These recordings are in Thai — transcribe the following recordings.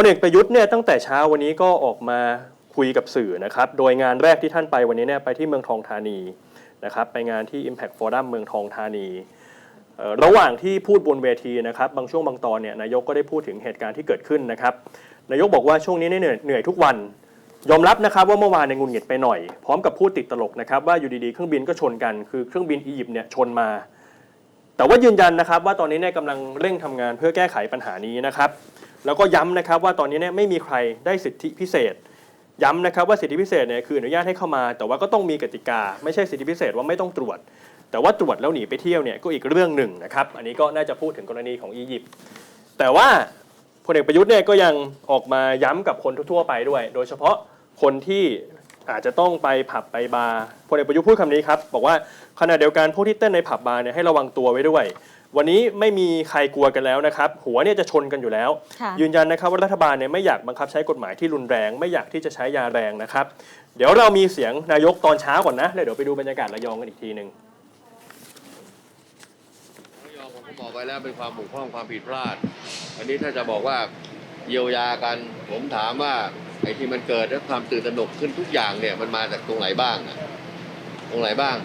พลเอกประยุทธ์เนี่ยตั้งแต่เช้าวันนี้ก็ออกมาคุยกับสื่อนะครับ โดยงานแรกที่ท่านไปวันนี้เนี่ยไปที่เมืองทองธานีนะครับไปงานที่ Impact Forum เมืองทองธานี ระหว่างที่พูดบนเวทีนะครับบางช่วงบางตอนเนี่ยนายกก็ได้พูดถึงเหตุการณ์ที่เกิดขึ้นนะครับนายกบอกว่าช่วงนี้เนี่ยเหนื่อยทุกวัน ยอมรับนะครับว่าเมื่อวานในงุนหงิดไปหน่อย พร้อมกับพูดติดตลกนะครับว่าอยู่ดีๆเครื่องบินก็ชนกันคือเครื่องบินอียิปต์เนี่ยชนมา แต่ว่ายืนยันนะครับว่าตอนนี้เนี่ยกำลังเร่งทำงานเพื่อแก้ไขปัญหานี้นะครับ แล้วก็ย้ำนะครับว่าตอนนี้เนี่ยไม่มีใครได้สิทธิพิเศษ ย้ำนะครับว่าสิทธิพิเศษเนี่ยคืออนุญาตให้เข้ามา แต่ว่าก็ต้องมีกติกา ไม่ใช่สิทธิพิเศษว่าไม่ต้องตรวจ แต่ว่าตรวจแล้วหนีไปเที่ยวเนี่ยก็อีกเรื่องหนึ่งนะครับอันนี้ก็น่าจะพูดถึงกรณีของอียิปต์แต่ว่าพลเอกประยุทธ์เนี่ยก็ยังออกมาย้ำกับคนทั่วๆไปด้วย โดยเฉพาะคนที่อาจจะต้องไปผับไปบาร์พลเอกประยุทธ์พูดคำนี้ครับบอกว่าขณะเดียวกันพวกที่เต้นในผับบาร์เนี่ยให้ระวังตัวไว้ด้วย วันนี้ไม่มีใครกลัวกันแล้วนะครับ หัวเนี่ยจะชนกันอยู่แล้วค่ะยืนยันนะครับว่ารัฐบาลเนี่ยไม่อยากบังคับใช้กฎหมายที่รุนแรง ไม่อยากที่จะใช้ยาแรงนะครับ เดี๋ยวเรามีเสียงนายกตอนเช้าก่อนนะแล้วเดี๋ยวไปดูบรรยากาศระยองกันอีกทีหนึ่งระยองผมก็บอกไปแล้วเป็นความบกพร่องความผิดพลาด อันนี้ถ้าจะบอกว่าเยียวยากัน ผมถามว่าไอ้ที่มันเกิดและความตื่นตระหนกขึ้นทุกอย่างเนี่ยมันมาจากตรงไหนบ้างอะตรงไหนบ้าง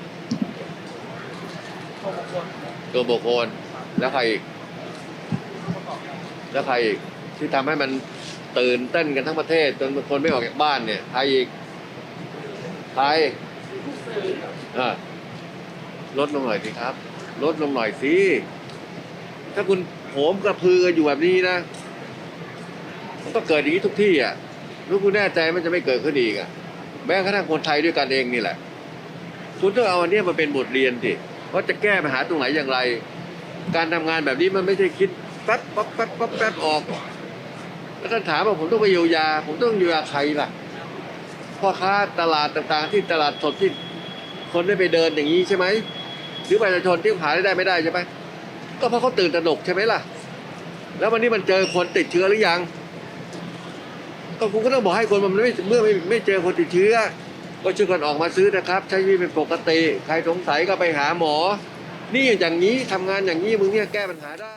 ตัวบุคคลแล้วใครอีก แล้วใครอีกที่ทำให้มันตื่นเต้นกันทั้งประเทศ จนคนไม่ออกจากบ้านเนี่ยใครอีกใครลดลงหน่อยสิครับ ลดลงหน่อยสิถ้าคุณโหมกระพือกันอยู่แบบนี้นะมันก็เกิดอย่างนี้ทุกที่อะรู้คุณแน่ใจมันจะไม่เกิดขึ้นอีกอะแม้กระทั่งคนไทยด้วยกันเองนี่แหละ คุณต้องเอาอันนี้มาเป็นบทเรียนสิ ว่าจะแก้ปัญหาตรงไหนอย่างไร การทำงานแบบนี้มันไม่ใช่คิดแป๊บปั๊บแป๊บปั๊บแป๊บออกแล้วท่านถามว่าผมต้องไปเยียวยา ผมต้องเยียวยาใครล่ะพ่อค้าตลาดต่างๆ ที่ตลาดสดที่คนได้ไปเดินอย่างนี้ใช่ไหมหรือประชาชนที่หาได้ไม่ได้ใช่ไหมก็เพราะเขาตื่นตระหนกใช่ไหมล่ะ แล้ววันนี้มันเจอคนติดเชื้อหรือยัง ก็คุณก็ต้องบอกให้คนมันไม่เมื่อไม่ไม่เจอคนติดเชื้อ ก็ช่วยกันออกมาซื้อนะครับ ใช้ชีวิตเป็นปกติ ใครสงสัยก็ไปหาหมอ นี่อย่างนี้ทำงานอย่างนี้มึงเนี่ยแก้ปัญหาได้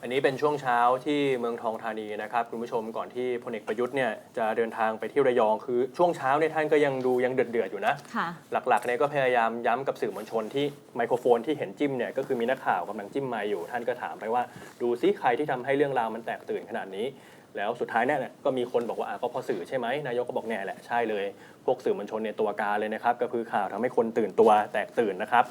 อันนี้เป็นช่วงเช้าที่เมืองทองธานีนะครับคุณผู้ชมก่อนที่พลเอกประยุทธ์เนี่ยจะเดินทางไปที่ระยองคือช่วงเช้าเนี่ยท่านก็ยังดูยังเดือดเดือดๆอยู่นะค่ะหลักๆเนี่ยก็พยายามย้ำกับสื่อมวลชนที่ไมโครโฟนที่เห็นจิ้มเนี่ยก็คือมีนักข่าวกำลังจิ้มไมค์อยู่ ท่านก็ถามไปว่า ดูซิใครที่ทำให้เรื่องราวมันแตกตื่นขนาดนี้ แล้วสุดท้ายเนี่ยก็มีคนบอกว่าอะก็เพอสื่อใช่ไหมนายกก็บอกเนี่ยแหละใช่เลย พวกสื่อมวลชนเนี่ยตัวการเลยนะครับก็คือข่าวทำให้คนตื่นตัวแตกตื่นนะครับ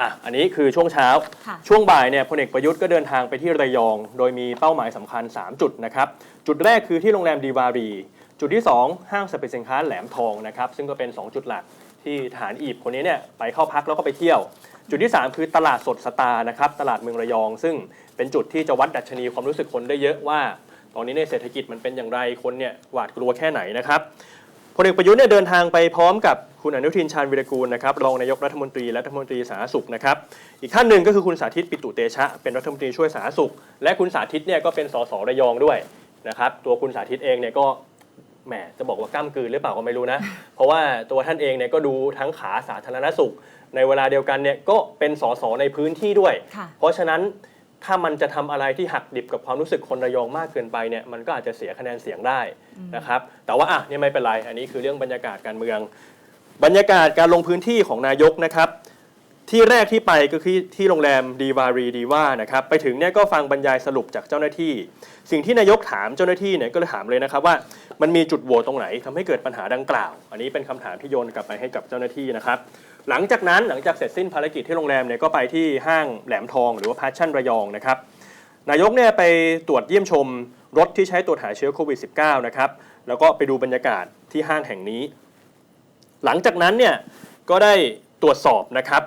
อะอันนี้คือช่วงเช้าค่ะช่วงบ่ายเนี่ยพลเอกประยุทธ์ก็เดินทางไปที่ระยอง โดยมีเป้าหมายสำคัญ 3 จุดนะครับ จุดแรกคือที่โรงแรมดีวารี จุดที่ 2 ห้างสรรพสินค้าแหลมทองนะครับซึ่งก็เป็น 2 จุดหลักที่ฐานอีบคนนี้เนี่ยไปเข้าพักแล้วก็ไปเที่ยว จุดที่ 3 คือตลาดสดสตาร์นะครับตลาดเมืองระยอง ซึ่งเป็นจุดที่จะวัดดัชนีความรู้สึกคนได้เยอะว่า ตอนนี้ในยเศรษฐกิจมันเป็นอย่างไรคนเนี่ยหวาดกลัวแค่ไหนนะครับพลเอกประยุทธ์เนี่ยเดินทางไปพร้อมกับคุณอนุทินชาญวิรกูลนะครับรองนายกรัฐมนตรีและรัฐมนตรีสาธารณสุขนะครับอีกท่านหนึ่งก็คือคุณสาธิตปิตุเตชะ เป็นรัฐมนตรีช่วยสาธารณสุข และคุณสาธิตเนี่ยก็เป็นสสระยองด้วยนะครับตัวคุณสาธิตเองเนี่ยก็แหมจะบอกว่าก้ามกืนหรือเปล่าก็ไม่รู้นะ เพราะว่าตัวท่านเองเนี่ยก็ดูทั้งขาสาธารณสุข ในเวลาเดียวกันเนี่ยก็เป็นสสในพื้นที่ด้วยค่ะเพราะฉะนั้น ถ้ามันจะทำอะไรที่หักดิบกับความรู้สึกคนระยองมากเกินไปเนี่ยมันก็อาจจะเสียคะแนนเสียงได้นะครับแต่ว่าอะเนี่ยไม่เป็นไร อันนี้คือเรื่องบรรยากาศการเมือง บรรยากาศการลงพื้นที่ของนายกนะครับ ที่แรกที่ไปก็คือที่โรงแรมดีวารีดีว่านะครับไปถึงเนี่ยก็ฟังบรรยายสรุปจากเจ้าหน้าที่ สิ่งที่นายกถามเจ้าหน้าที่เนี่ยก็เลยถามเลยนะครับว่า มันมีจุดโหว่ตรงไหนทำให้เกิดปัญหาดังกล่าว อันนี้เป็นคำถามที่โยนกลับไปให้กับเจ้าหน้าที่นะครับ หลังจากนั้นหลังจากเสร็จสิ้นภารกิจที่โรงแรมเนี่ยก็ไปที่ห้างแหลมทองหรือว่าพาชั่นระยองนะครับนายกเนี่ยไปตรวจเยี่ยมชมรถที่ใช้ตรวจหาเชื้อโควิด -19 นะครับแล้วก็ไปดูบรรยากาศที่ห้างแห่งนี้ หลังจากนั้นเนี่ยก็ได้ตรวจสอบนะครับ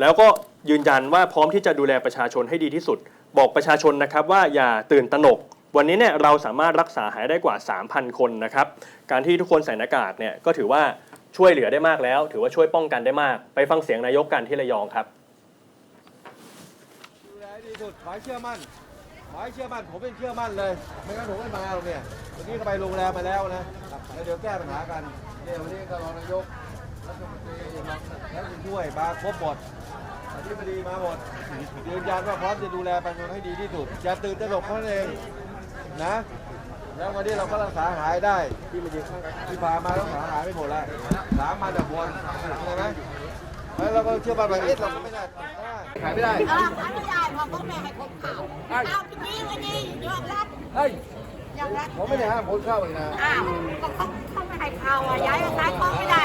แล้วก็ยืนยันว่าพร้อมที่จะดูแลประชาชนให้ดีที่สุด บอกประชาชนนะครับว่าอย่าตื่นตระหนก วันนี้เนี่ยเราสามารถรักษาหายได้กว่า 3,000 คนนะครับ การที่ทุกคนใส่หน้ากากเนี่ยก็ถือว่า ช่วยเหลือได้มากแล้ว ถือว่าช่วยป้องกันได้มาก ไปฟังเสียงนายกกันที่ระยองครับดูแลดีที่สุดขอให้เชื่อมั่นขอให้เชื่อมั่นผมเป็นเชื่อมั่นเลย ไม่งั้นผมไม่มาหรอกเนี่ยเมื่อกี้ก็ไปโรงแรมมาแล้วนะแล้วเดี๋ยวแก้ปัญหากันเนี่ยวันนี้ก็รองนายกรัฐมนตรีแล้วช่วยมาครบหมดอธิบดีมาหมดยืนยันว่าพร้อมจะดูแลประชาชนให้ดีที่สุดอย่าตื่นตระหนกเท่านั้นเองนะ แล้ววันนี้เราก็รักษาหายได้ที่มันยิงที่ผ่ามารักษาหายไม่หมดแล้วสามมาจากบนใช่ไหมแล้วเราก็เชื่อมั่นว่าเอ๊ะเราก็ไม่ได้ขายไม่ได้เออขายไม่ได้เพราะพ่อแม่ให้คนข่าวเอาที่นี้วันนี้ยอมรับเฮ้ยยอมรับผมไม่ได้ห้ามคนเข้าเลยนะอ้าวก็เขาเขาไม่ให้เข้าอะย้ายมาขายของไม่ได้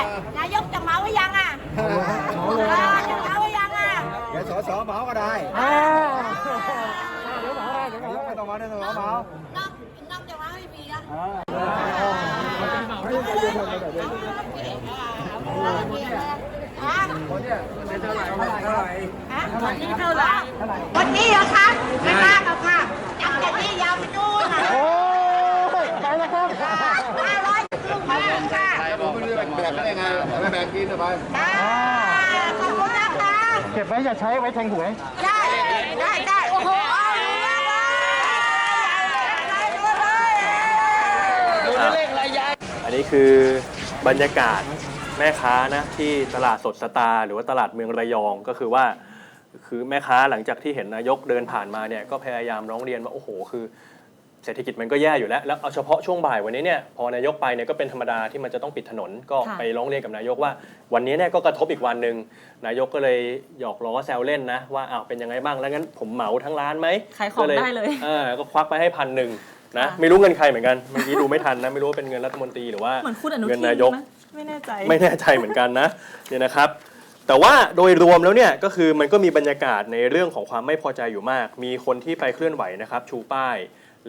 วันนี้เท่าไหร่วันนี้เหรอคะไม่มากหรอกค่ะจับจากนี่ยาวไปนู่นน่ะโอ้ยไปแล้วครับห้าร้อยครึ่งพันค่ะผมไม่รู้จะแบ่งกันได้ไงไม่แบ่งกินทำไมค่ะขอบคุณนะคะ เก็บไว้จะใช้ไว้แทงหวย ได้ได้ได้โอ้โหเอาเลย อั นนี้คือบรรยากาศแม่ค้านะที่ตลาดสดสตาร์หรือว่าตลาดเมืองระยองก็คือว่า คือแม่ค้าหลังจากที่เห็นนายกเดินผ่านมาเนี่ยก็พยายามร้องเรียนว่าโอ้โห คือเศรษฐกิจมันก็แย่อยู่แล้ว แล้วเอาเฉพาะช่วงบ่ายวันนี้เนี่ยพอนายกไปเนี่ยก็เป็นธรรมดาที่มันจะต้องปิดถนนก็ค่ะไปร้องเรียนกับนายกว่า วันนี้เนี่ยก็กระทบอีกวันหนึ่งนายกก็เลยหยอกล้อแซวเล่นนะว่าอ้าวเป็นยังไงบ้างแล้วงั้นผมเหมาทั้งร้านไหมขายของก็ได้เลยเออก็ควักไปให้พันหนึ่ง นะค่ะไม่รู้เงินใครเหมือนกันเมื่อกี้ดูไม่ทันนะ ไม่รู้ว่าเป็นเงินรัฐมนตรีหรือว่าเหมือนคุณอนุเงิทินนนายกไหมไม่แน่ใจไม่แน่ใจเหมือนกันนะเนี่ยนะครับ แต่ว่าโดยรวมแล้วเนี่ยก็คือมันก็มีบรรยากาศในเรื่องของความไม่พอใจอยู่มาก มีคนที่ไปเคลื่อนไหวนะครับชูป้าย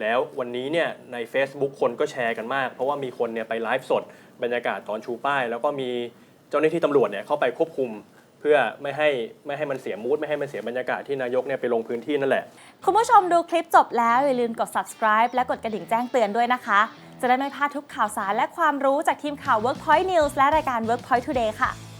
แล้ววันนี้เนี่ยใน Facebook คนก็แชร์กันมาก เพราะว่ามีคนเนี่ยไปไลฟ์สดบรรยากาศตอนชูป้าย แล้วก็มีเจ้าหน้าที่ตำรวจเนี่ยเข้าไปควบคุมเพื่อไม่ให้ไม่ให้มันเสียมูดไม่ให้มันเสียบรรยากาศที่นายกเนี่ยไปลงพื้นที่นั่นแหละ คุณผู้ชมดูคลิปจบแล้ว อย่าลืมกด subscribe และกดกระดิ่งแจ้งเตือนด้วยนะคะ จะได้ไม่พลาดทุกข่าวสารและความรู้จากทีมข่าว Workpoint News และรายการ Workpoint Today ค่ะ